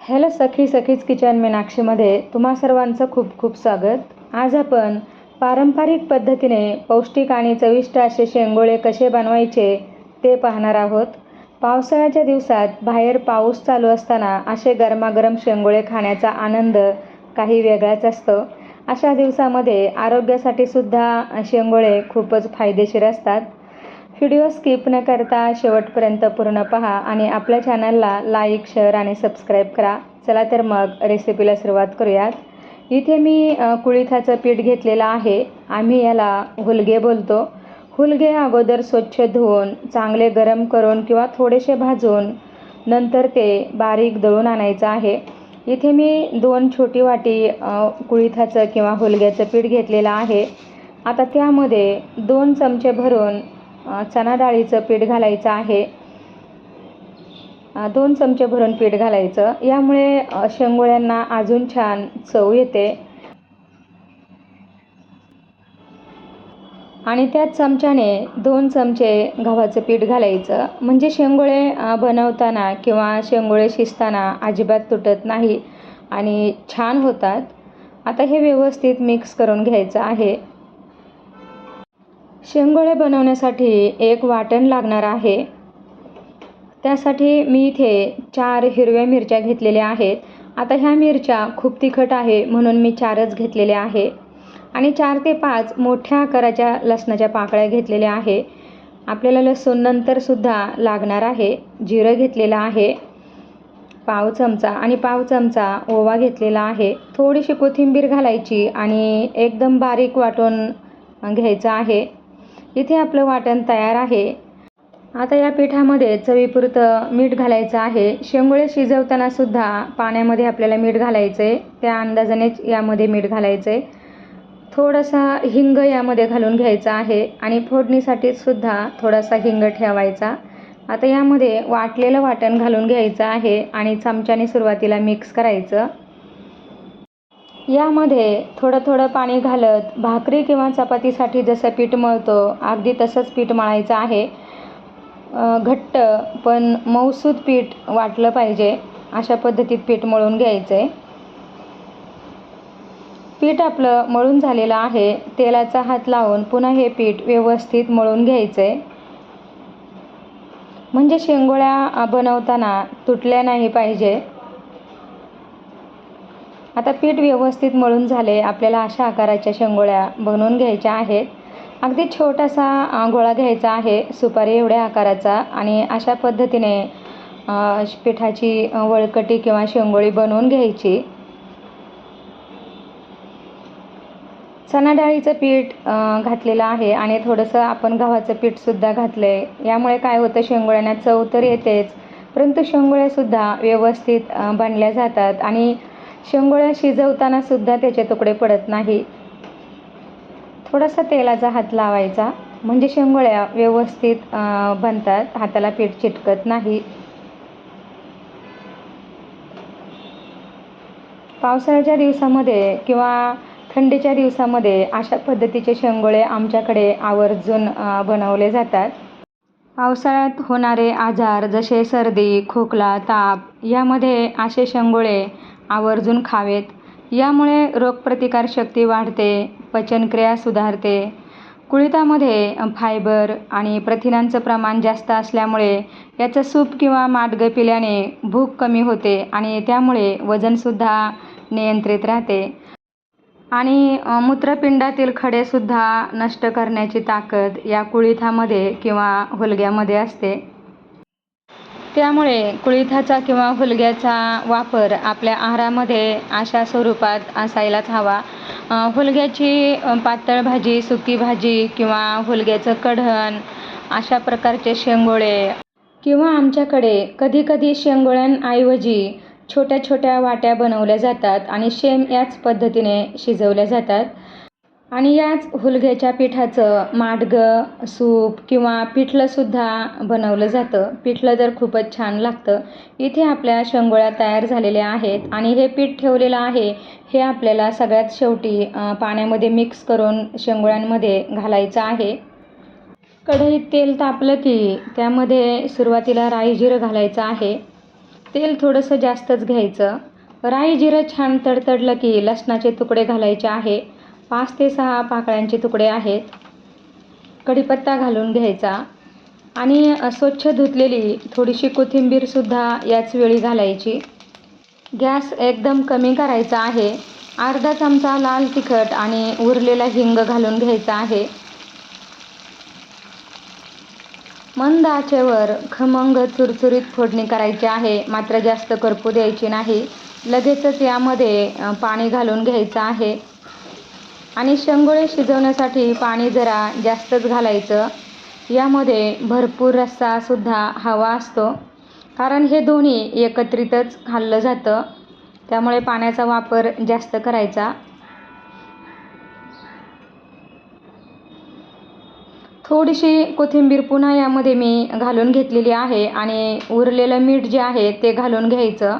Hello सखी सखीज kitchen मीनाक्षीमध्ये तुम्हा सर्वांचं खूप खूप स्वागत. आज आपण पारंपरिक पद्धतीने पौष्टिक आणि चविष्ट असे शेंगोळे कसे बनवायचे ते पाहणार आहोत. पावसाळ्याच्या दिवसात बाहेर पाऊस चालू असताना असे गरमागरम शेंगोळे खाण्याचा आनंद काही वेगळाच असतो. अशा दिवसामध्ये आरोग्यासाठी सुद्धा शेंगोळे खूपच फायदेशीर असतात. व्हिडिओ स्किप न करता शेवटपर्यंत पूर्ण पहा आणि आपल्या चॅनलला लाईक शेअर आणि सबस्क्राईब करा. चला तर मग रेसिपीला सुरुवात करूयात. इथे मी कुळिथाचं पीठ घेतलेलं आहे. आम्ही याला हुलगे बोलतो. हुलगे अगोदर स्वच्छ धुवून चांगले गरम करून किंवा थोडेसे भाजून नंतर ते बारीक दळून आणायचं आहे. इथे मी दोन छोटी वाटी कुळिथाचं किंवा हुलग्याचं पीठ घेतलेलं आहे. आता त्यामध्ये दोन चमचे भरून चणा डाळीचं पीठ घालायचं आहे. दोन चमचे भरून पीठ घालायचं. यामुळे शेंगोळ्यांना अजून छान चव येते. आणि त्याच चमच्याने दोन चमचे गव्हाचं पीठ घालायचं. म्हणजे शेंगोळे बनवताना किंवा शेंगोळे शिजताना अजिबात तुटत नाही आणि छान होतात. आता हे व्यवस्थित मिक्स करून घ्यायचं आहे. शेंगोळे बनवण्यासाठी एक वाटण लागणार आहे. त्यासाठी मी इथे चार हिरव्या मिरच्या घेतलेल्या आहेत. आता ह्या मिरच्या खूप तिखट आहे म्हणून मी चारच घेतलेल्या आहे. आणि चार ते पाच मोठ्या आकाराच्या लसणाच्या पाकळ्या घेतलेल्या आहे. आपल्याला लसूण नंतरसुद्धा लागणार आहे. जिरं घेतलेलं आहे. पाव चमचा आणि पाव चमचा ओवा घेतलेला आहे. थोडीशी कोथिंबीर घालायची आणि एकदम बारीक वाटून घ्यायचं आहे. इथे आपलं वाटण तयार आहे. आता या पिठामध्ये चवीपुरतं मीठ घालायचं आहे. शेंगोळे शिजवताना सुद्धा पाण्यामध्ये आपल्याला मीठ घालायचं आहे त्या अंदाजानेच यामध्ये मीठ घालायचं आहे थोडासा हिंग यामध्ये घालून घ्यायचा आहे आणि फोडणीसाठी सुद्धा थोडासा हिंग ठेवायचा. आता यामध्ये वाटलेलं वाटण घालून घ्यायचं आहे आणि चमच्याने सुरुवातीला मिक्स करायचं. यामध्ये थोडं थोडं पाणी घालत भाकरी किंवा चपातीसाठी जसं पीठ मळतो अगदी तसंच पीठ मळायचं आहे. घट्ट पण मऊसूद पीठ वाटलं पाहिजे अशा पद्धतीत पीठ मळून घ्यायचं. आहे पीठ आपलं मळून झालेलं आहे तेलाचा हात लावून पुन्हा हे पीठ व्यवस्थित मळून घ्यायचं. आहे म्हणजे शेंगोळ्या बनवताना तुटल्या नाही पाहिजे. आता पीठ व्यवस्थित मळून झाले आपल्याला अशा आकाराच्या शेंगोळ्या बनवून घ्यायच्या आहेत. अगदी छोटासा गोळा घ्यायचा आहे सुपारी एवढ्या आकाराचा आणि अशा पद्धतीने पिठाची वळकटी किंवा शेंगोळी बनवून घ्यायची. चणाडाळीचं पीठ घातलेलं आहे आणि थोडंसं आपण गव्हाचं पीठसुद्धा घातलं आहे यामुळे काय होतं शेंगोळ्यांना चव तर येतेच परंतु शेंगोळ्यासुद्धा व्यवस्थित बनल्या जातात आणि शेंगोळ्या शिजवताना सुद्धा त्याचे तुकडे पडत नाही. थोडासा तेलाचा हात लावायचा. म्हणजे शेंगोळ्या व्यवस्थित बनतात. हाताला पीठ चिटकत नाही. पावसाळ्याच्या दिवसामध्ये किंवा थंडीच्या दिवसामध्ये अशा पद्धतीचे शेंगोळे आमच्याकडे आवर्जून बनवले जातात. पावसाळ्यात होणारे आजार जसे सर्दी खोकला ताप यामध्ये असे शेंगोळे आवर्जून खावेत. यामुळे रोगप्रतिकारशक्ती वाढते पचनक्रिया सुधारते. कुळिथामध्ये फायबर आणि प्रथिनांचं प्रमाण जास्त असल्यामुळे याचं सूप किंवा माडगं पिल्याने भूक कमी होते आणि त्यामुळे वजनसुद्धा नियंत्रित राहते. आणि मूत्रपिंडातील खडेसुद्धा नष्ट करण्याची ताकद या कुळिथामध्ये किंवा हुलग्यामध्ये असते. त्यामुळे कुळिथाचा किंवा हुलग्याचा वापर आपल्या आहारामध्ये अशा स्वरूपात असायलाच हवा. हुलग्याची पातळ भाजी सुकी भाजी किंवा हुलग्याचं कढण अशा प्रकारचे शेंगोळे किंवा आमच्याकडे कधीकधी शेंगोळ्यांऐवजी छोट्या छोट्या वाट्या बनवल्या जातात आणि शेम याच पद्धतीने शिजवल्या जातात. आणि याच हुलग्याच्या पिठाचं माडगं सूप किंवा पिठलंसुद्धा बनवलं जातं. पिठलं तर खूपच छान लागतं. इथे आपल्या शेंगोळ्या तयार झालेल्या आहेत आणि हे पीठ ठेवलेलं आहे हे आपल्याला सगळ्यात शेवटी पाण्यामध्ये मिक्स करून शेंगोळ्यांमध्ये घालायचं आहे. कढईत तेल तापलं की त्यामध्ये सुरुवातीला राई जिरं घालायचं आहे. तेल थोडंसं जास्तच घ्यायचं. राई जिरं छान तडतडलं की लसणाचे तुकडे घालायचे आहे. पाच ते सहा पाकळ्यांचे तुकडे आहेत. कढीपत्ता घालून घ्यायचा. आणि स्वच्छ धुतलेली थोडीशी कोथिंबीरसुद्धा याच वेळी घालायची. गॅस एकदम कमी करायचा आहे. अर्धा चमचा लाल तिखट आणि उरलेला हिंग घालून घ्यायचा आहे. मंद आचेवर खमंग चुरचुरीत फोडणी करायची आहे. मात्र जास्त करपू द्यायची नाही. लगेचच यामध्ये पाणी घालून घ्यायचं आहे. आणि शेंगोळे शिजवण्यासाठी पाणी जरा जास्तच घालायचं. यामध्ये भरपूर रस्सासुद्धा हवा असतो. कारण हे दोन्ही एकत्रितच खाल्लं जातं. त्यामुळे पाण्याचा वापर जास्त करायचा. थोडीशी कोथिंबीर पुन्हा यामध्ये मी घालून घेतलेली आहे आणि उरलेलं मीठ जे आहे ते घालून घ्यायचं.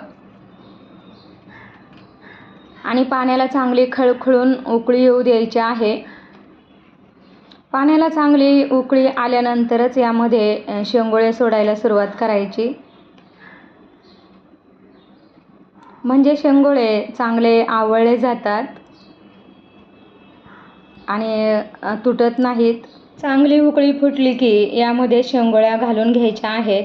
आणि पाण्याला चांगली खळखळून उकळी येऊ द्यायची आहे. पाण्याला चांगली उकळी आल्यानंतरच यामध्ये शेंगोळे सोडायला सुरुवात करायची. म्हणजे शेंगोळे चांगले आवळले जातात आणि तुटत नाहीत. चांगली उकळी फुटली की यामध्ये शेंगोळ्या घालून घ्यायच्या आहेत.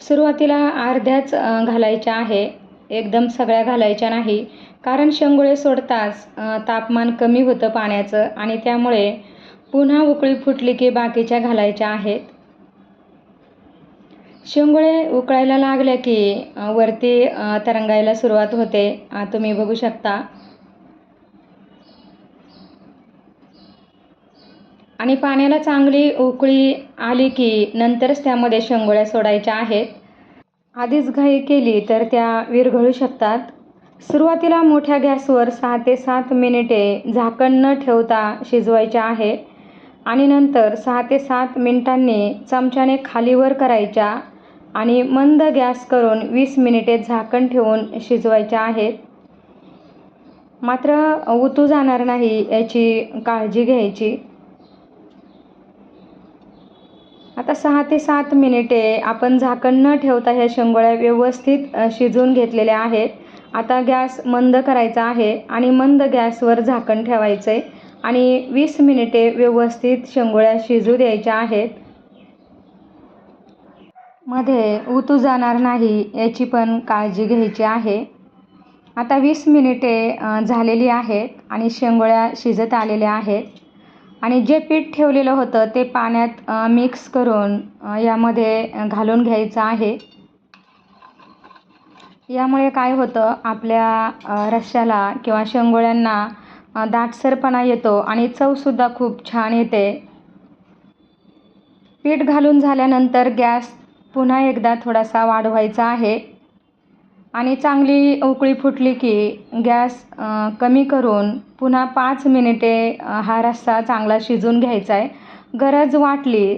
सुरुवातीला अर्ध्याच घालायच्या आहे. एकदम सगळ्या घालायच्या नाही. कारण शेंगोळे सोडताच तापमान कमी होतं पाण्याचं आणि त्यामुळे पुन्हा उकळी फुटली की बाकीच्या घालायच्या आहेत. शेंगोळे उकळायला लागल्या की वरती तरंगायला सुरुवात होते. तुम्ही बघू शकता. आणि पाण्याला चांगली उकळी आली की नंतरच त्यामध्ये शेंगोळ्या सोडायच्या आहेत. आधीच घाई केली तर त्या विरघळू शकतात. सुरुवातीला मोठ्या गॅसवर सहा ते सात मिनिटे झाकण न ठेवता शिजवायच्या आहे आणि नंतर सहा ते सात मिनिटांनी चमच्याने खालीवर करायच्या आणि मंद गॅस करून वीस मिनिटे झाकण ठेवून शिजवायच्या आहेत. मात्र उतू जाणार नाही याची काळजी घ्यायची. आता सहा ते सात मिनिटे आपण झाकण न ठेवता ह्या शेंगोळ्या व्यवस्थित शिजवून घेतलेल्या आहेत. आता गॅस मंद करायचा आहे आणि मंद गॅसवर झाकण ठेवायचं आहे आणि वीस मिनिटे व्यवस्थित शेंगोळ्या शिजू द्यायच्या आहेत. मध्ये उतू जाणार नाही याची पण काळजी घ्यायची आहे. आता वीस मिनिटे झालेली आहेत आणि शेंगोळ्या शिजत आलेल्या आहेत. आणि जे पीठ ठेवलेलं होतं ते पाण्यात मिक्स करून यामध्ये घालून घ्यायचं आहे. यामुळे काय होतं आपल्या रश्श्याला किंवा शेंगोळ्यांना दाटसरपणा येतो आणि चवसुद्धा खूप छान येते. पीठ घालून झाल्यानंतर गॅस पुन्हा एकदा थोडासा वाढवायचा आहे. आणि चांगली उकळी फुटली की गॅस कमी करून पुन्हा पाच मिनिटे हा रस्सा चांगला शिजून घ्यायचा आहे. गरज वाटली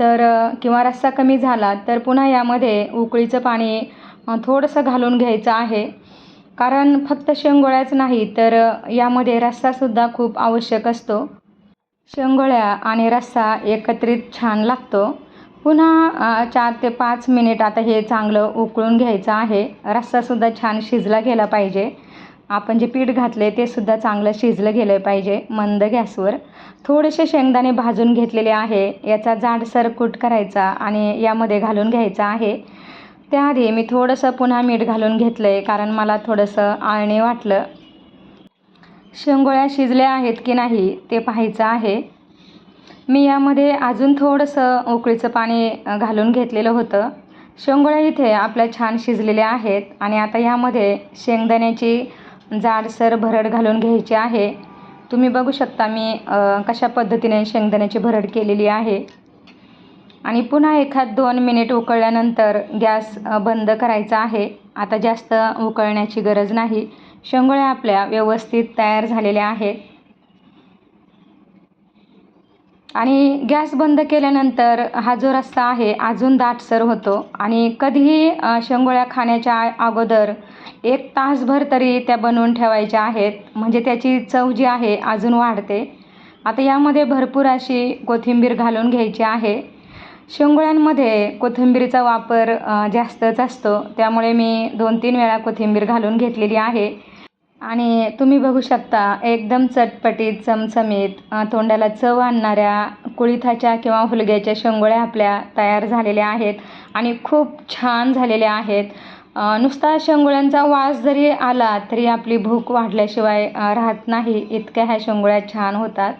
तर किंवा रस्सा कमी झाला तर पुन्हा यामध्ये उकळीचं पाणी थोडंसं घालून घ्यायचं आहे. कारण फक्त शेंगोळ्याच नाही तर यामध्ये रस्सासुद्धा खूप आवश्यक असतो. शेंगोळ्या आणि रस्सा एकत्रित छान लागतो. पुन्हा चार ते पाच मिनिट आता हे चांगलं उकळून घ्यायचं आहे. रस्सासुद्धा छान शिजला गेला पाहिजे. आपण जे पीठ घातले ते सुद्धा चांगलं शिजलं गेलं पाहिजे मंद गॅसवर. थोडेसे शेंगदाणे भाजून घेतलेले आहे. याचा जाडसर कूट करायचा आणि यामध्ये घालून घ्यायचा आहे. त्याआधी मी थोडंसं पुन्हा मीठ घालून घेतलं आहे कारण मला थोडंसं आळणे वाटलं. शेंगोळ्या शिजल्या आहेत की नाही ते पाहायचं आहे. मी यामध्ये अजून थोडंसं उकळीचं पाणी घालून घेतलेलं होतं. शेंगोळ्या इथे आपल्या छान शिजलेल्या आहेत आणि आता यामध्ये शेंगदाण्याची जाडसर भरड घालून घ्यायची आहे. तुम्ही बघू शकता मी कशा पद्धतीने शेंगदाण्याची भरड केलेली आहे. आणि पुन्हा एखाद दोन मिनिट उकळल्यानंतर गॅस बंद करायचा आहे. आता जास्त उकळण्याची गरज नाही. शेंगोळ्या आपल्या व्यवस्थित तयार झालेल्या आहेत. आणि गॅस बंद केल्यानंतर हा जो रस्सा आहे अजून दाटसर होतो. आणि कधीही शेंगोळ्या खाण्याच्या अगोदर एक तासभर तरी त्या बनवून ठेवायच्या आहेत. म्हणजे त्याची चव जी आहे अजून वाढते. आता यामध्ये भरपूर अशी कोथिंबीर घालून घ्यायची आहे. शेंगोळ्यांमध्ये कोथिंबीरीचा वापर जास्तच असतो. त्यामुळे मी दोन तीन वेळा कोथिंबीर घालून घेतलेली आहे. आणि तुम्ही बघू शकता एकदम चटपटीत चमचमीत तोंडाला चव आणणाऱ्या कुळिथाच्या किंवा हुलग्याच्या शेंगोळ्या आपल्या तयार झालेल्या आहेत आणि खूप छान झालेल्या आहेत. नुसता शेंगोळ्यांचा वास जरी आला तरी आपली भूक वाढल्याशिवाय राहत नाही. इतक्या ह्या शेंगोळ्या छान होतात.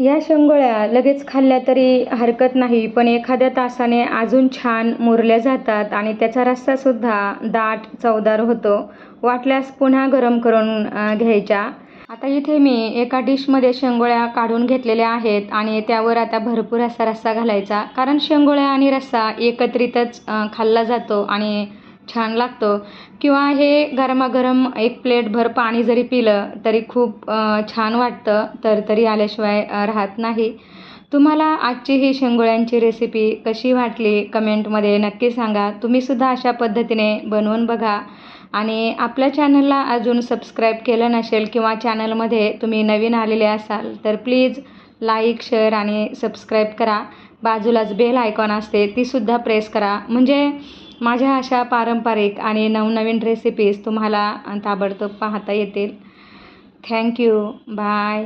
या शेंगोळ्या लगेच खाल्ल्या तरी हरकत नाही पण एखाद्या तासाने अजून छान मुरल्या जातात आणि त्याचा रस्सासुद्धा दाट चवदार होतो. वाटल्यास पुन्हा गरम करून घ्यायच्या. आता इथे मी एका डिशमध्ये शेंगोळ्या काढून घेतलेल्या आहेत आणि त्यावर आता भरपूर असा रस्सा घालायचा. कारण शेंगोळ्या आणि रस्सा एकत्रितच खाल्ला जातो आणि छान लागतो. किंवा हे गरमागरम एक प्लेटभर पाणी जरी पिलं तरी खूप छान वाटतं. तर तरी आल्याशिवाय राहत नाही. तुम्हाला आजची ही शेंगोळ्यांची रेसिपी कशी वाटली? कमेंटमध्ये नक्की सांगा. तुम्हीसुद्धा अशा पद्धतीने बनवून बघा. आणि आपल्या चॅनलला अजून सबस्क्राईब केलं नसेल किंवा चॅनलमध्ये तुम्ही नवीन आलेले असाल तर प्लीज लाईक शेअर आणि सबस्क्राईब करा. बाजूलाच बेल आयकॉन असते तीसुद्धा प्रेस करा. म्हणजे माझ्या अशा पारंपरिक आणि नवनवीन रेसिपीज तुम्हाला ताबडतोब पाहता येतील. Thank you bye